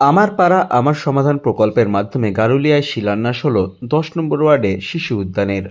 আমার পাড়া আমার সমাধান প্রকল্পের মাধ্যমে গারুলিয়ায় শিলান্যাস হল দশ নম্বর ওয়ার্ডে শিশু উদ্যানের।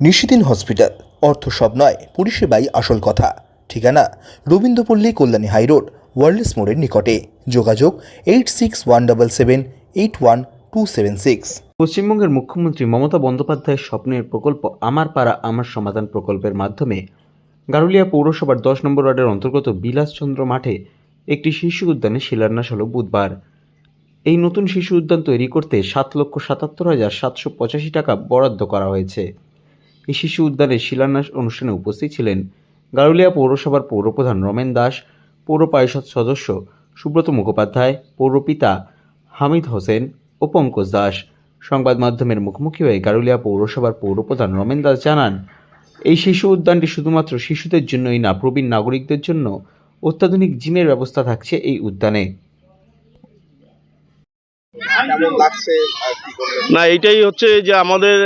নিশিদিন হসপিটাল অর্থ সব নয় পরিষেবাই আসল কথা। ঠিকানা রবীন্দ্রপল্লী কল্যাণী হাইরোড ওয়ার্ল্ডস মোড়ের নিকটে। যোগাযোগ eight six one double seven eight one two seven six. পশ্চিমবঙ্গের মুখ্যমন্ত্রী মমতা বন্দ্যোপাধ্যায়ের স্বপ্নের প্রকল্প আমার পাড়া আমার সমাধান প্রকল্পের মাধ্যমে। গারুলিয়া পৌরসভার দশ নম্বর ওয়ার্ডের অন্তর্গত বিলাসচন্দ্র মাঠে একটি শিশু উদ্যানে শিলান্যাস হল বুধবার। এই নতুন শিশু উদ্যান তৈরি করতে সাত লক্ষ সাতাত্তর হাজার সাতশো পঁচাশি টাকা বরাদ্দ করা হয়েছে। এই শিশু উদ্যানের শিলান্যাস অনুষ্ঠানে উপস্থিত ছিলেন গারুলিয়া পৌরসভার পৌরপ্রধান রমেন দাস, পৌর পরিষদ সদস্য সুব্রত মুখোপাধ্যায় পৌরপিতা হামিদ হোসেন ও পঙ্কজ দাস। সংবাদ মাধ্যমের মুখোমুখি হয়ে গারুলিয়া পৌরসভার পৌরপ্রধান রমেন দাস জানান, এই শিশু উদ্যানটি শুধুমাত্র শিশুদের জন্যই না, প্রবীণ নাগরিকদের জন্য অত্যাধুনিক জিমের ব্যবস্থা থাকছে এই উদ্যানে। না, এইটাই হচ্ছে যে আমাদের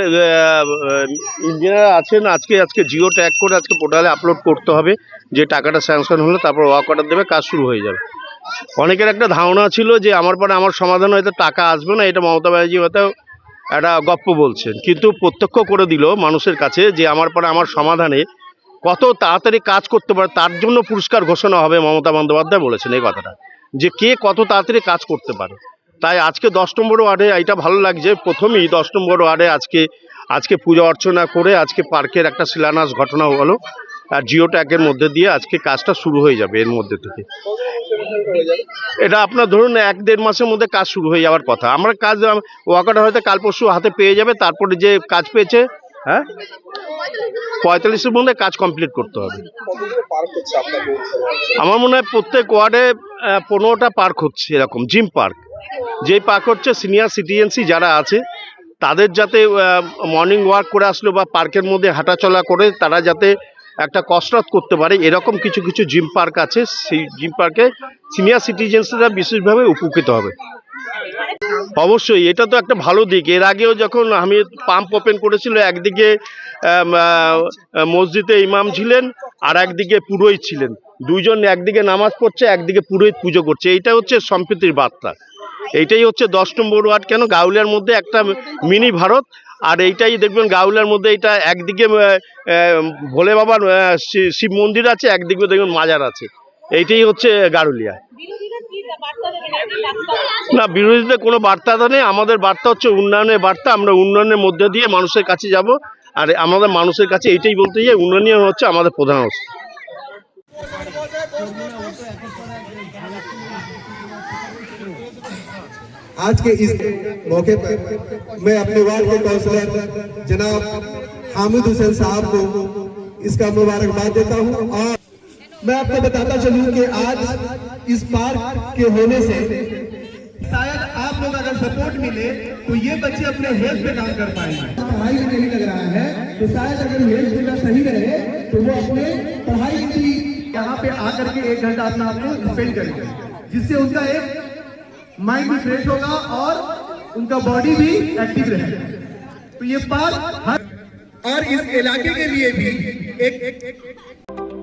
ইঞ্জিনিয়ার আছেন, আজকে আজকে জিও ট্যাগ করে আজকে পোর্টালে আপলোড করতে হবে, যে টাকাটা স্যাংশন হলে, তারপর ওয়ার্ক অর্ডার দেবে, কাজ শুরু হয়ে যাবে। অনেকের একটা ধারণা ছিল যে আমার পরে আমার সমাধান হয়তো টাকা আসবে না, এটা মমতা ব্যানার্জি হয়তো একটা গপ্প বলছেন। কিন্তু প্রত্যক্ষ করে দিল মানুষের কাছে যে আমার পরে আমার সমাধানে কত তাড়াতাড়ি কাজ করতে পারে, তার জন্য পুরস্কার ঘোষণা হবে মমতা বন্দ্যোপাধ্যায় বলেছেন এই কথাটা, যে কে কত তাড়াতাড়ি কাজ করতে পারে। তাই আজকে দশ নম্বর ওয়ার্ডে এটা ভালো লাগছে, প্রথমেই দশ নম্বর ওয়ার্ডে আজকে আজকে পূজা অর্চনা করে আজকে পার্কের একটা শিলান্যাস ঘটনা হলো, আর জিও ট্যাগের মধ্যে দিয়ে আজকে কাজটা শুরু হয়ে যাবে এর মধ্যে থেকে। এটা আপনার ধরুন এক দেড় মাসের মধ্যে কাজ শুরু হয়ে যাওয়ার কথা, আমরা কাজ, ওয়াকাটা হয়তো কাল পরশু হাতে পেয়ে যাবে, তারপরে যে কাজ পেয়েছে হ্যাঁ? পঁয়তাল্লিশের মধ্যে কাজ কমপ্লিট করতে হবে। আমার মনে হয় প্রত্যেক ওয়ার্ডে পনেরোটা পার্ক হচ্ছে এরকম জিম পার্ক যেই পার্ক হচ্ছে সিনিয়র সিটিজেন্সি যারা আছে তাদের যাতে মর্নিং ওয়াক করে আসলো বা পার্কের মধ্যে হাঁটাচলা করে তারা যাতে একটা কসরত করতে পারে এরকম কিছু কিছু জিম পার্ক আছে। সেই জিম পার্কে সিনিয়র সিটিজেন্সরা বিশেষভাবে উপকৃত হবে। অবশ্যই, এটা তো একটা ভালো দিক। এর আগেও যখন আমি পাম্প ওপেন করেছিল, একদিকে মসজিদে ইমাম ছিলেন আর একদিকে পুরোহিত ছিলেন। দুইজন একদিকে নামাজ পড়ছে, একদিকে পুরোহিত পুজো করছে। এইটা হচ্ছে সম্প্রীতির বার্তা। এইটাই হচ্ছে দশ নম্বর ওয়ার্ড, কেন গাউলিয়ার মধ্যে একটা মিনি ভারত, আর এইটাই দেখবেন গাউলিয়ার মধ্যে এটা একদিকে ভোলে বাবার শিব মন্দির আছে, একদিকে দেখবেন মাজার আছে। এইটাই হচ্ছে গারুলিয়া। বিরোধীরা কি বার্তা দেবেন একদিন রাস্তা না বিরোধীদের কোনো বার্তা নেই আমাদের বার্তা হচ্ছে উন্নয়নের বার্তা আমরা উন্নয়নের মধ্যে দিয়ে মানুষের কাছে যাব আর আমাদের মানুষের কাছে এইটাই বলতে চাই উন্নয়ন হচ্ছে আমাদের প্রধান অস্ত্র आज के इस मौके पर मैं अपने वार्ड के काउंसलर जनाब हामिद हुसैन साहब को इसका मुबारकबाद देता हूं और मैं आपको बताता चलूं कि आज इस पार्क के होने से। शायद आप लोग अगर सपोर्ट मिले तो ये बच्चे अपने हेल्थ पे काम कर पाएँगे। पढ़ाई में नहीं लग रहा है तो शायद अगर हेल्थ उनका सही रहे तो वो अपने पढ़ाई की यहाँ पे आकर के एक घंटा अपना आपको स्पेंड करेंगे जिससे उनका एक माइंड भी फ्रेश होगा और उनका बॉडी भी एक्टिव रहेगा तो ये पार्क हर और इस इलाके के लिए भी एक, एक, एक